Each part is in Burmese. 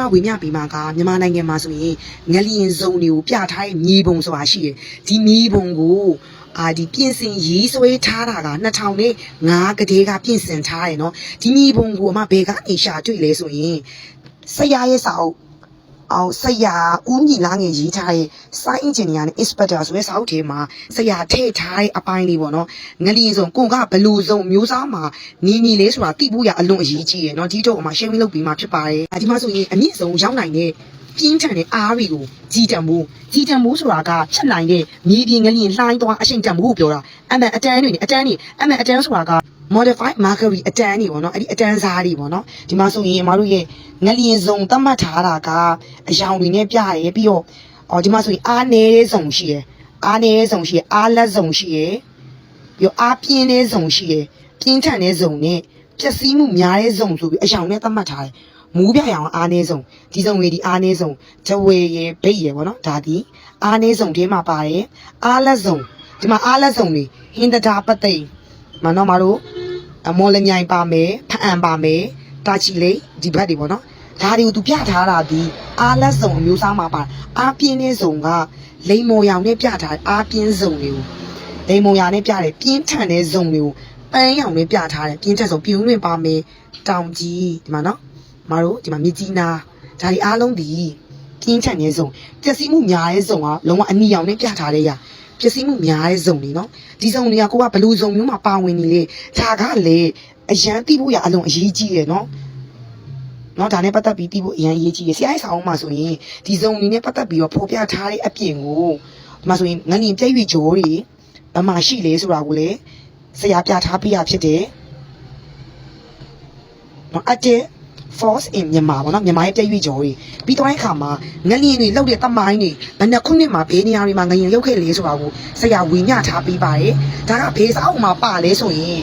မဝေမျှပေးမှာကမြန်မာနိုင်ငံမှာဆိုရင်ငလျင်စုံတွေကိုပြထားတဲ့မြေပုံဆိုတာရှိတယ်ဒီမြေပုံကိုအာဒီပြင်ဆင်ရေးဆွဲထားတာက2005ကတည်းကပြင်ဆင်ထားတယ်နော်ဒီမြေပုံကိုအမဘယ်ကနေရှာတွေ့လဲဆိုရင်ဆရာရဲ့စာအုပ် အောင်ဆရာဦးညီလာငယ်ရေးထားတဲ့ site engineer နဲ့ inspector ဆိုတဲ့စာအုပ်ထဲမှာဆရာထည့်ထားတဲ့အပိုင်းလေးပေါ့နော်ငလျင်စုံကိုကဘလူစုံမျိုးစားမှာနီးနီးလေးဆိုတာတိဖို့ရအလွန်အရေးကြီးရယ်နော်ဒီတော့အမရှင်းပြလုပ်ပြီးမှဖြစ်ပါတယ်ဒီမှာဆိုရင်အမြင့်ဆုံးရောက်နိုင်တဲ့ပြင်းထန်တဲ့အားတွေကိုကြီးတံမိုးကြီးတံမိုးဆိုတာကချက်နိုင်တဲ့မြေပြင်ငလျင်လှိုင်းသွားအရှိန်တံမိုးကိုပြောတာအမှန်အတန်းတွေနဲ့အတန်းတွေအမှန်အတန်းဆိုတာက modified mercury အတန်းတွေပေါ့နော်အဲ့ဒီအတန်းစားတွေပေါ့နော်ဒီမှာဆိုရင်အမတို့ရဲ့ငလျင်စုံသတ်မှတ်ထားတာကအယောင်တွေနဲ့ပြရဲပြီးတော့အော်ဒီမှာဆိုရင်အားနေတဲ့စုံရှိရယ်အားနေတဲ့စုံရှိရယ်အားလက်စုံရှိရယ်ပြီးတော့အားပြင်းတဲ့စုံရှိရယ်ပြင်းထန်တဲ့စုံနဲ့ပျက်စီးမှုများတဲ့စုံဆိုပြီးအယောင်နဲ့သတ်မှတ်ထားတယ်မူးပြရောင်အားနေဆုံးဒီစုံလေးဒီအားနေဆုံးဂျဝေရယ်ဘိတ်ရယ်ပေါ့နော်ဒါဒီအားနေဆုံးထဲမှာပါတယ်အားလက်စုံဒီမှာအားလက်စုံတွေဟင်းတတာပသိမ်မနော်မတို့ အမော်လမြိုင်ပါမယ်ဖအံပါမယ်တာချီလေးဒီဘက်တွေပေါ့နော်ဒါတွေကိုသူပြထားတာဒီအားလက်စုံအမျိုးအစားမှာပါအားပြင်းတဲ့စုံကလိမ်မော်ရောင်နဲ့ပြထားတယ်အားပြင်းစုံတွေကိုလိမ်မော်ရောင်နဲ့ပြတယ်ပြင်းထန်တဲ့စုံတွေကိုပန်းရောင်နဲ့ပြထားတယ်ပြင်းထန်စုံပြုံးလွင်ပါမယ်တောင်ကြီးဒီမှာနော်မတို့ဒီမှာမြကြီးနာဒါတွေအားလုံးဒီပြင်းထန်တဲ့စုံပျက်စီးမှုများတဲ့စုံကလုံးဝအနီရောင်နဲ့ပြထားတဲ့ရ ပျက်စီးမှုများတဲ့ဇုံတွေနော်ဒီဇုံတွေကကိုကဘလူးဇုံမျိုးမှာပါဝင်နေလေဒါကလေအရန်တိဖို့ရအလုံးအရေးကြီးတယ်နော်နော်ဒါနဲ့ပတ်သက်ပြီးတိဖို့အရန်အရေးကြီးတယ်ဆရာရဲ့ဆောင်းမှာဆိုရင်ဒီဇုံတွေနဲ့ပတ်သက်ပြီးတော့ဖော်ပြထားတဲ့အပြင်ကိုဒီမှာဆိုရင်ငလင်ပြည့်ပြည့်ဂျိုးတွေဘယ်မှာရှိလဲဆိုတာကိုလေဆရာပြထားပြရဖြစ်တယ်နော်အကျဲ force in မြန်မာပေါ့နော်မြန်မာရဲ့ပြည့်ရွေဂျိုးတွေပြီးတော့အခါမှာငလျင်တွေလောက်တဲ့တမိုင်းတွေဘယ်နှစ်ခုနှစ်မှာဘယ်နေရာတွေမှာငလျင်ရောက်ခဲ့လဲဆိုတာကိုဆရာဝေမျှထားပေးပါတယ်ဒါကဘေးစောင်းမှာပါလဲဆိုရင်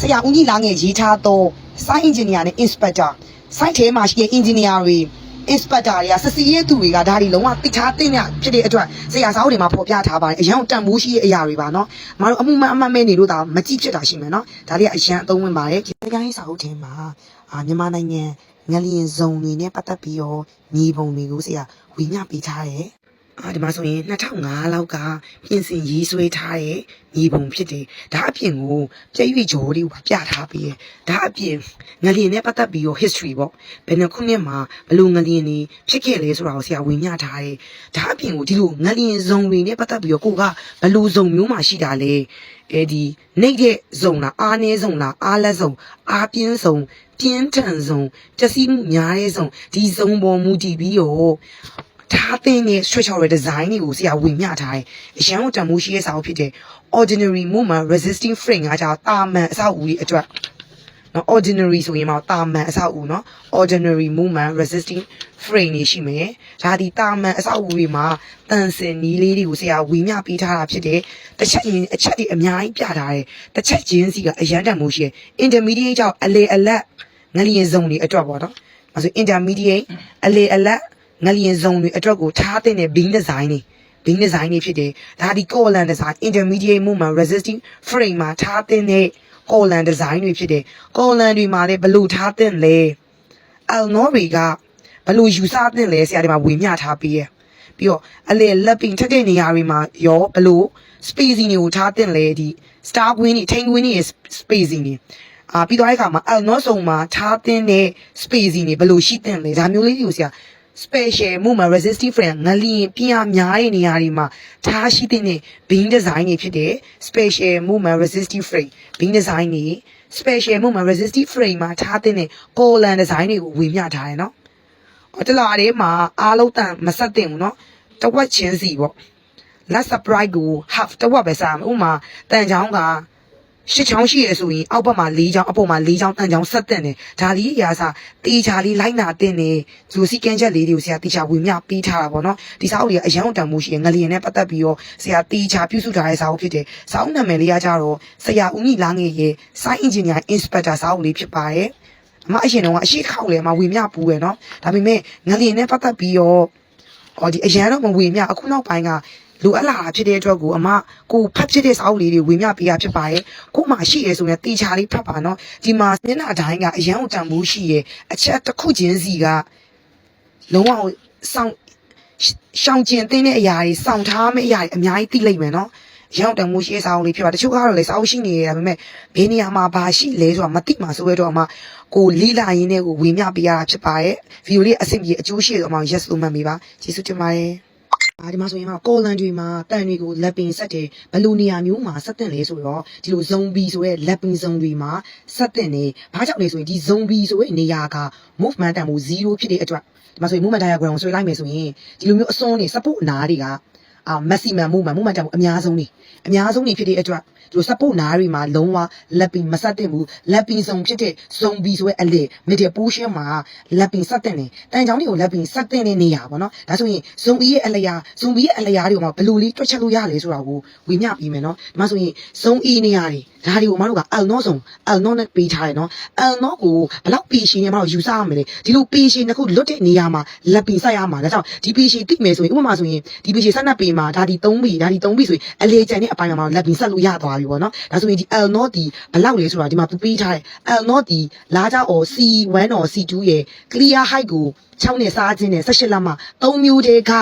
ဆရာဦးကြီးလာငယ်ရေးထားသော site engineer နဲ့ inspector site ထဲမှာရှိတဲ့ engineer တွေ inspector တွေကစစီရဲ့သူတွေကဒါတွေလုံးဝတိထားတင်ရဖြစ်တဲ့အတွက်ဆရာစာအုပ်တွေမှာဖော်ပြထားပါတယ်အရန်တန်မိုးရှိတဲ့အရာတွေပါနော်မတို့အမှုမှန်အမှန်မဲနေလို့ဒါမကြည့်ဖြစ်တာရှိမယ်နော်ဒါလေးကအရန်အသုံးဝင်ပါတယ်ဒီကိုင်းစာအုပ်ထဲမှာအာမြန်မာနိုင်ငံငလျင်ဇုံတွေနဲ့ပတ်သက်ပြီးတော့ညီပုံတွေကိုဆရာဝေမျှပေးထားတယ် အာဒီမှာဆိုရင်2005လောက်ကပြင်ဆင်ရေးဆွဲထားတဲ့ညီပုံဖြစ်တယ်ဒါအပြင်ကိုပြည့်ရွေဂျော်တွေကိုပြထားပြီးရယ်ဒါအပြင်ငလျင်နဲ့ပတ်သက်ပြီးတော့ history ပေါ့ဘယ်နှခုနှစ်မှာဘယ်လိုငလျင်တွေဖြစ်ခဲ့လဲဆိုတာကိုဆရာဝင်မျှထားတယ်ဒါအပြင်ကိုဒီလိုငလျင်ဇုံတွေနဲ့ပတ်သက်ပြီးတော့ကိုကဘယ်လိုဇုံမျိုးမှရှိတာလဲအဲဒီနှိပ်တဲ့ဇုံလားအားနည်းဇုံလားအားလက်ဇုံအားပြင်းဇုံပြင်းထန်ဇုံပျက်စီးမှုများတဲ့ဇုံဒီဇုံပေါ်မူတည်ပြီးတော့ ထားတဲ့နဲ့ structural design တွေကိုဆရာဝင်မျှထားတယ်။အရန်ကိုတန်မိုးရှိရဲ့စာအုပ်ဖြစ်တဲ့ ordinary movement resisting frame ကကြောင့်တာမန်အဆောက်အဦတွေအတွက်နော် ordinary ဆိုရင်မှတာမန်အဆောက်အဦနော် ordinary movement resisting frame တွေရှိမယ်။ဒါဒီတာမန်အဆောက်အဦတွေမှာတန်စင်နီးလေးတွေကိုဆရာဝင်မျှပေးထားတာဖြစ်တယ်။တစ်ချက်ရင်အချက်တွေအများကြီးပြထားတယ်။တစ်ချက်ချင်းစီကအရန်တန်မိုးရှိရဲ့ intermediate ကြောင့်အလေအလတ်ငလျင်စုံတွေအတွက်ပေါ့နော်။အဲဆို intermediate အလေအလတ် ငလျင်စုံတွေအတွက်ကိုထားတဲ့ beam design တွေ beam design တွေဖြစ်တယ်ဒါဒီ column design intermediate movement resisting frame မှာထားတဲ့ column design တွေဖြစ်တယ် column တွေမှာလည်းဘယ်လိုထားတဲ့လဲ alnori ကဘယ်လိုယူဆတဲ့လဲဆရာဒီမှာဝေမျှထားပေးရပြီးတော့အလေလက်ပင်ထက်တဲ့နေရာတွေမှာရောဘယ်လို spacing တွေကိုထားတဲ့လဲဒီ star queen တွေ tank queen တွေရဲ့ spacing တွေအာပြီးတော့အဲ့ခါမှာ alnor စုံမှာထားတဲ့ spacing တွေဘယ်လိုရှိတဲ့လဲဒါမျိုးလေးတွေကိုဆရာ special movement resistive frame ငလျင်ပြင်းအားများတဲ့နေရာတွေမှာထားရှိတဲ့ beam design တွေဖြစ်တဲ့ special movement resistive frame beam design တွေ special movement resistive frame မှာထားတဲ့ column design တွေကိုဝေမျှထားတယ်နော်။ဟောတလာလေးမှာအားလုံးတန်မဆက်တင်ဘူးနော်။တဝက်ချင်းစီပေါ့။ last surprise ကို half တဝက်ပဲစားမယ်။ဥပမာတန်ချောင်းက ရှစ်ချောင်းရှိရဆိုရင်အောက်ဘက်မှာ၄ချောင်းအပေါ်မှာ၄ချောင်းတန်ချောင်းဆက်တင်တယ်ဒါလေးရာစားတေချာလေးလိုက်နာတင်တယ်ဇိုစီကန်းချက်လေးတွေကိုဆရာတေချာဝင်မြပေးထားတာပေါ့နော်ဒီစာအုပ်လေးကအရန်တန်မှုရှိရငလျင်နဲ့ပတ်သက်ပြီးတော့ဆရာတေချာပြုစုထားတဲ့စာအုပ်ဖြစ်တယ်စာအုပ်နာမည်လေးကကြတော့ဆရာဦးညီလာငယ်ရဲ့ site engineer inspector စာအုပ်လေးဖြစ်ပါတယ်အမအရင်တော့အရှိခောက်လေမှာဝင်မြပူရယ်နော်ဒါပေမဲ့ငလျင်နဲ့ပတ်သက်ပြီးတော့အော်ဒီအရန်တော့မဝင်မြအခုနောက်ပိုင်းက လိုအပ်လာတာဖြစ်တဲ့အတွက်ကိုအမကိုဖတ်ဖြစ်တဲ့စာအုပ်လေးတွေဝင်မြပေးရဖြစ်ပါရဲ့ကိုမှရှိရဲဆိုရင်တေချာလေးဖတ်ပါနော်ဒီမှာမျက်နှာတိုင်းကအရန်ကိုတန်ဖိုးရှိရဲ့အချက်တစ်ခုချင်းစီကလုံးဝစောင့်ရှောင်ကျင်တဲ့အရာတွေစောင့်ထားမယ့်အရာတွေအများကြီးသိလိမ့်မယ်နော်ရောက်တံမှုရှိတဲ့စာအုပ်လေးဖြစ်ပါတချို့ကတော့လေစာအုပ်ရှိနေရတာဒါပေမဲ့ဘယ်နေရာမှာဘာရှိလဲဆိုတာမသိမှဆိုရတော့မှကိုလီလာရင်းနဲ့ကိုဝင်မြပေးရတာဖြစ်ပါရဲ့ဗီဒီယိုလေးအဆင်ပြေအကျိုးရှိတော့မှ yes လို့မှတ်မိပါကျေးဇူးတင်ပါတယ် အာဒီမှာဆိုရင်ကကော်လန်တွေမှာတန်တွေကိုလက်ပင်ဆက်တယ်ဘယ်လိုနေရာမျိုးမှာဆက်တင်လဲဆိုတော့ဒီလိုဇုံဘီဆိုရဲလက်ပင်ဇုံတွေမှာဆက်တင်နေဘာကြောင့်လဲဆိုရင်ဒီဇုံဘီဆိုရဲနေရာက movement တန်မှု0ဖြစ်တဲ့အတွက်ဒီမှာဆိုရင် movement diagram ကိုဆွဲလိုက်မယ်ဆိုရင်ဒီလိုမျိုးအစွန်းနေ support နားတွေကအာ maximum movement movement တန်မှုအများဆုံးနေအများဆုံးနေဖြစ်တဲ့အတွက် ဒီလို support နားတွေမှာလုံးဝလက်ပင်မဆက်တင်ဘူးလက်ပင်ဇုံဖြစ်တဲ့ဇုံဘီဆိုရဲအလေ middle portion မှာလက်ပင်ဆက်တင်နေတန်ချောင်းတွေကိုလက်ပင်ဆက်တင်နေနေရပါတော့ဒါဆိုရင်ဇုံဘီရဲ့အလျာဇုံဘီရဲ့အလျာတွေကိုမှဘယ်လိုလေးတွက်ချက်လို့ရလဲဆိုတာကိုဝေမျှပြီးမယ်နော်ဒီမှာဆိုရင်ဇုံ E နေရာတွေဒါတွေကိုမတို့က L နော့ဇုံ L နော့နဲ့ပေးထားတယ်နော် L နော့ကိုဘယ်လောက်ပေရှင်နေမှတော့ယူဆရမယ်လေဒီလိုပေရှင်တစ်ခုလွတ်တဲ့နေရာမှာလက်ပင်ဆက်ရမှာဒါကြောင့်ဒီပေရှင်တိမယ်ဆိုရင်ဥပမာဆိုရင်ဒီပေရှင်ဆက်နှစ်ပေမှာဒါဒီ3ပေဒါဒီ3ပေဆိုရင်အလေကျန်တဲ့အပိုင်းမှာလက်ပင်ဆက်လို့ရသွားပြီပေါ့နော်ဒါဆိုရင်ဒီ L နော့ဒီဘယ်လောက်လဲဆိုတာဒီမှာပေးထားတယ် L နော့ဒီလာကြ or C1 or C2 ရဲ့ clear height ကို6နဲ့စားခြင်းနဲ့18လက်မှာ3မျိုးတည်းက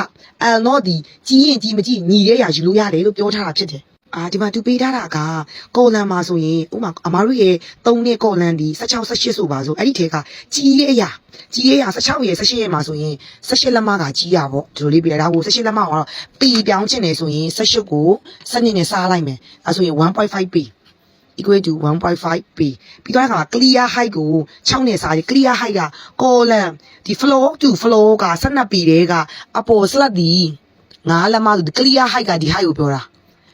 L နော့ဒီကြီးရင်ကြီးမကြီးညီတဲ့ရာယူလို့ရတယ်လို့ပြောထားတာဖြစ်တယ် အာဒီမှာသူပေးထားတာကကော်လန်မှာဆိုရင်ဥမာအမားတို့ရဲ့3နှစ်ကော်လန်ဒီ16 18ဆိုပါဆိုအဲ့ဒီထဲကကြီးလေးအရာကြီးလေးအရာ16ရဲ့18ရဲ့မှာဆိုရင်18လက်မကကြီးရပေါ့ဒီလိုလေးပြတာကို18လက်မကတော့ပီပြောင်းချင်တယ်ဆိုရင်18ကိုစနစ်နဲ့စားလိုက်မယ်အဲဆိုရင် 1.5 p equal to 1.5 p ပြီးတော့က clear height ကို6နဲ့စားရ clear height က column ဒီ floor to floor က 12 p တဲကအပေါ် slat ဒီ9လက်မဆို clear height ကဒီ height ကိုပြောတာ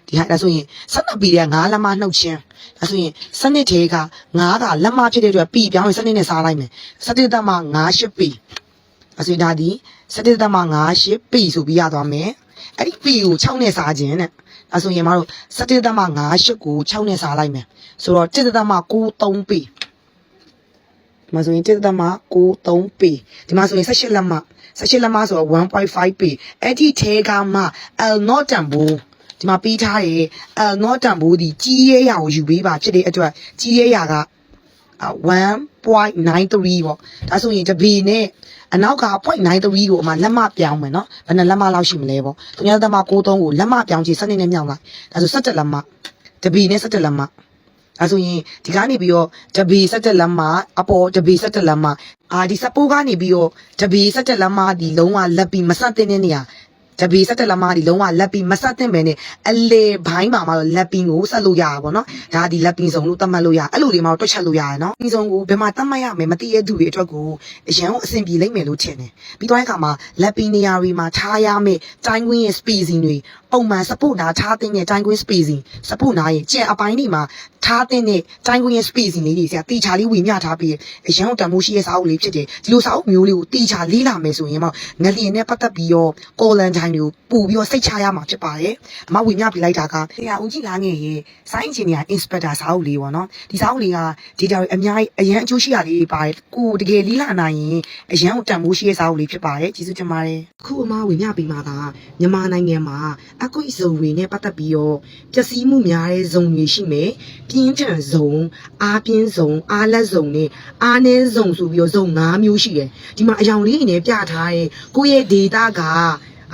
ဒီ height ဒါဆိုရင်12 p တဲက9လက်မနှုတ်ချင်းဒါဆိုရင်စနစ်သေးက9ကလက်မဖြစ်တဲ့အတွက် p ပြောင်းရင်စနစ်နဲ့စားလိုက်မယ်စနစ်သက်မှာ9 8 p အဆိုရင်ဒါဒီစနစ်သက်မှာ9 8 p ဆိုပြီးရသွားမယ်အဲ့ဒီ p ကို6နဲ့စားခြင်းတဲ့အဲဆိုရင်မတို့17သမ5 8ကို6နဲ့စားလိုက်မယ်ဆိုတော့7သမ9 3ပေဒီမှာဆိုရင်7သမ9 3ပေဒီမှာဆိုရင်18လက်မ18လက်မဆိုတော့1.5ပေအဲ့ဒီထဲကမှ L not တန်ဖိုး ဒီမှာပေးထားတယ် L not တန်ဖိုးဒီကြီးရဲရာကိုယူပေးပါဖြစ်တဲ့အတွက်ကြီးရဲရာက1.93ပေါ့ဒါဆိုရင်တပေနဲ့အနောက်က0.93ကိုအမှလက်မပြောင်းမယ်နော်ဘယ်နဲ့လက်မလောက်ရှိမလဲပေါ့သူများသမ63ကိုလက်မပြောင်းချေစနစ်နဲ့မြောက်လိုက်ဒါဆို17လက်မတပေနဲ့17လက်မအဲဆိုရင်ဒီကနေပြီးတော့တပီ17လက်မအပေါ်တပီ17လက်မအာဒီစပိုးကနေပြီးတော့တပီ17လက်မဒီလုံးဝလက်ပြီးမဆက်တဲ့နေရာ တပီ17လက်မဒီလုံးဝလက်ပြီးမဆက်တဲ့ပဲနဲ့အလေဘိုင်းမှာမှတော့လက်ပြီးကိုဆက်လို့ရတာပေါ့နော်ဒါဒီလက်ပြီးစုံလို့တတ်မှတ်လို့ရအဲ့လိုလေးမှတော့တွက်ချက်လို့ရတယ်နော်ပြီးဆုံးကိုဘယ်မှာတတ်မှတ်ရမယ်မသိရတဲ့သူတွေအတွက်ကိုအရန်ကိုအဆင်ပြေလိမ့်မယ်လို့ထင်တယ်ပြီးတော့အခါမှာလက်ပြီးနေရာတွေမှာထားရမယ်တိုင်းကွင်းရဲ့ spacing တွေပုံမှန် support နာထားတဲ့တိုင်းကွင်း spacing support နာရဲ့ကြံအပိုင်းတွေမှာထားတဲ့တိုင်းကွင်းရဲ့ spacing လေးတွေဆရာတီချာလေးဝင်မြထားပြီးအရန်ကိုတန်မိုးရှိရဲ့စာအုပ်လေးဖြစ်တယ်ဒီလိုစာအုပ်မျိုးလေးကိုတီချာလေးလာမယ်ဆိုရင်တော့ငလျင်နဲ့ပတ်သက်ပြီးတော့ကော်လန်တိုင်းတွေကိုပို့ပြီးတော့စိတ်ချရမှာဖြစ်ပါတယ်အမဝင်မြပြလိုက်တာကဆရာဦးကြီးလာငယ်ရဲ့ science engineer inspector စာအုပ်လေးပေါ့နော်ဒီစာအုပ်လေးက data တွေအများကြီးအရန်အကျိုးရှိတာလေးတွေပါတယ်ကိုတကယ်လေးလာနိုင်ရင်အရန်ကိုတန်မိုးရှိရဲ့စာအုပ်လေးဖြစ်ပါတယ်ကျေးဇူးတင်ပါတယ်အခုအမဝင်မြပြီးမှာကမြန်မာနိုင်ငံမှာအကွိဇုံတွေနဲ့ပတ်သက်ပြီးတော့ပျက်စီးမှုများတဲ့ဇုံတွေရှိမယ်ပြင်းထန်ဇုံအားပြင်းဇုံအားလက်ဇုံနဲ့အားနည်းဇုံဆိုပြီးတော့ဇုံ၅မျိုးရှိတယ်ဒီမှာအယောင်လေးတွေနဲ့ပြထားတဲ့ကိုယ့်ရဲ့ data က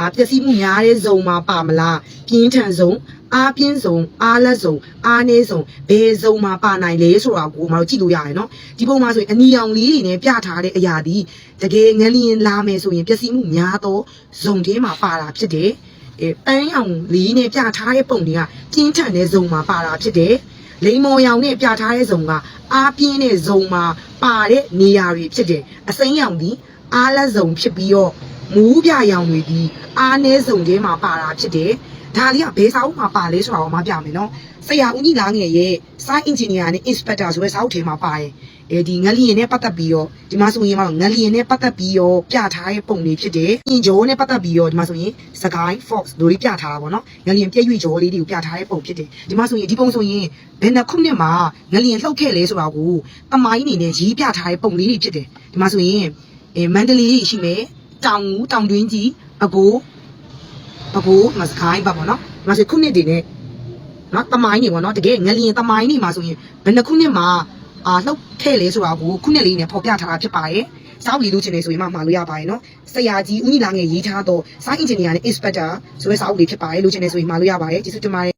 အာပျက်စီးမှုများတဲ့ဇုံမှာပါမလားပြင်းထန်ဇုံအားပြင်းဇုံအားလက်ဇုံအားနည်းဇုံဘယ်ဇုံမှာပါနိုင်လဲဆိုတာကိုမတို့ကြည့်လို့ရတယ်နော်ဒီပုံမှာဆိုရင်အနီရောင်လေးတွေနဲ့ပြထားတဲ့အရာဒီတကယ်ငလျင်လာမယ်ဆိုရင်ပျက်စီးမှုများသောဇုံထဲမှာပါတာဖြစ်တယ်အဲပန်းရောင်လေးနဲ့ပြထားတဲ့ပုံတွေကပြင်းထန်တဲ့ဇုံမှာပါတာဖြစ်တယ်လိမ္မော်ရောင်နဲ့ပြထားတဲ့ဇုံကအားပြင်းတဲ့ဇုံမှာပါတဲ့နေရာတွေဖြစ်တယ်အစိမ်းရောင်ဒီအားလက်ဇုံဖြစ်ပြီးတော့ မူးပြရောင်တွေဒီအားနည်းဇုံထဲမှာပါတာဖြစ်တယ်ဒါလေးကဘယ်စာအုပ်မှာပါလဲဆိုတာကိုမပြမယ်နော်ဆရာဦးကြီးလားငယ်ရဲ့ site engineer နဲ့ inspector ဆိုတဲ့စာအုပ်ထဲမှာပါတယ်အဲဒီငလျင်နဲ့ပတ်သက်ပြီးတော့ဒီမှာဆိုရင်မှာငလျင်နဲ့ပတ်သက်ပြီးတော့ပြထားတဲ့ပုံတွေဖြစ်တယ်။ညင်ကြောနဲ့ပတ်သက်ပြီးတော့ဒီမှာဆိုရင်စကိုင်း fox တို့လေးပြထားတာပေါ့နော်။ငလျင်ပြည့်ရွေ့ကြောလေးတွေကိုပြထားတဲ့ပုံဖြစ်တယ်။ဒီမှာဆိုရင်ဒီပုံဆိုရင်ဘယ်နှခုနှစ်မှာငလျင်လှုပ်ခဲ့လဲဆိုတာကိုတမိုင်းအနေနဲ့ရေးပြထားတဲ့ပုံလေးတွေဖြစ်တယ်။ဒီမှာဆိုရင်အဲမန္တလေးရှိမယ်။ တောင်ဦးတောင်တွင်းကြီးအကိုအကိုမစကိုင်းပါပေါ့နော်။ဒီမှာဆိုခုနှစ်တွေနဲ့နော်တမိုင်းနေပေါ့နော်တကယ်ငလျင်တမိုင်းနေမှာဆိုရင်ဘယ်နှခုနှစ်မှာအာလှုပ်ခဲ့လဲဆိုတာကိုခုနှစ်လေးနဲ့ဖော်ပြထားတာဖြစ်ပါတယ်စာအုပ်လေးလိုချင်နေဆိုရင်မှမှာလို့ရပါတယ်နော်ဆရာကြီးဦးညီလာငယ်ရေးထားတော့ site engineer နဲ့ inspector ဆိုတဲ့စာအုပ်လေးဖြစ်ပါတယ်လိုချင်နေဆိုရင်မှာလို့ရပါတယ်ကျေးဇူးတင်ပါတယ်